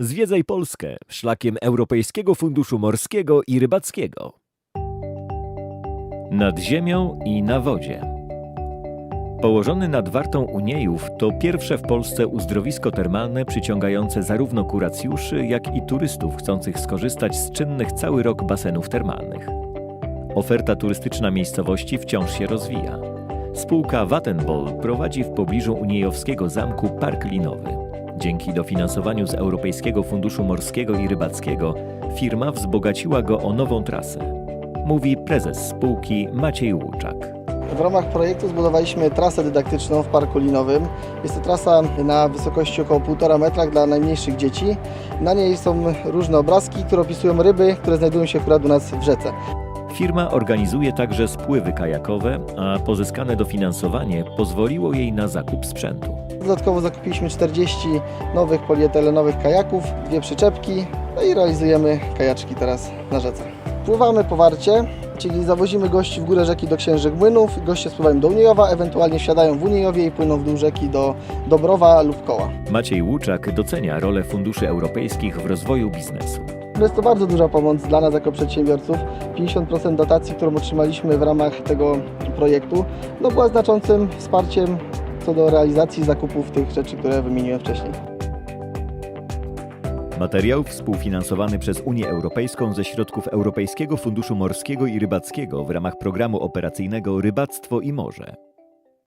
Zwiedzaj Polskę szlakiem Europejskiego Funduszu Morskiego i Rybackiego. Nad ziemią i na wodzie. Położony nad Wartą Uniejów to pierwsze w Polsce uzdrowisko termalne przyciągające zarówno kuracjuszy, jak i turystów chcących skorzystać z czynnych cały rok basenów termalnych. Oferta turystyczna miejscowości wciąż się rozwija. Spółka Wattenball prowadzi w pobliżu Uniejowskiego Zamku park linowy. Dzięki dofinansowaniu z Europejskiego Funduszu Morskiego i Rybackiego firma wzbogaciła go o nową trasę. Mówi prezes spółki Maciej Łuczak. W ramach projektu zbudowaliśmy trasę dydaktyczną w parku linowym. Jest to trasa na wysokości około 1,5 metra dla najmniejszych dzieci. Na niej są różne obrazki, które opisują ryby, które znajdują się akurat u nas w rzece. Firma organizuje także spływy kajakowe, a pozyskane dofinansowanie pozwoliło jej na zakup sprzętu. Dodatkowo zakupiliśmy 40 nowych polietylenowych kajaków, dwie przyczepki no i realizujemy kajaczki teraz na rzece. Pływamy po warcie, czyli zawozimy gości w górę rzeki do Księżyc Młynów, goście spływają do Uniejowa, ewentualnie wsiadają w Uniejowie i płyną w dół rzeki do Dobrowa lub Koła. Maciej Łuczak docenia rolę funduszy europejskich w rozwoju biznesu. Jest to bardzo duża pomoc dla nas jako przedsiębiorców. 50% dotacji, którą otrzymaliśmy w ramach tego projektu, no była znaczącym wsparciem do realizacji zakupów tych rzeczy, które wymieniłem wcześniej. Materiał współfinansowany przez Unię Europejską ze środków Europejskiego Funduszu Morskiego i Rybackiego w ramach programu operacyjnego Rybactwo i Morze.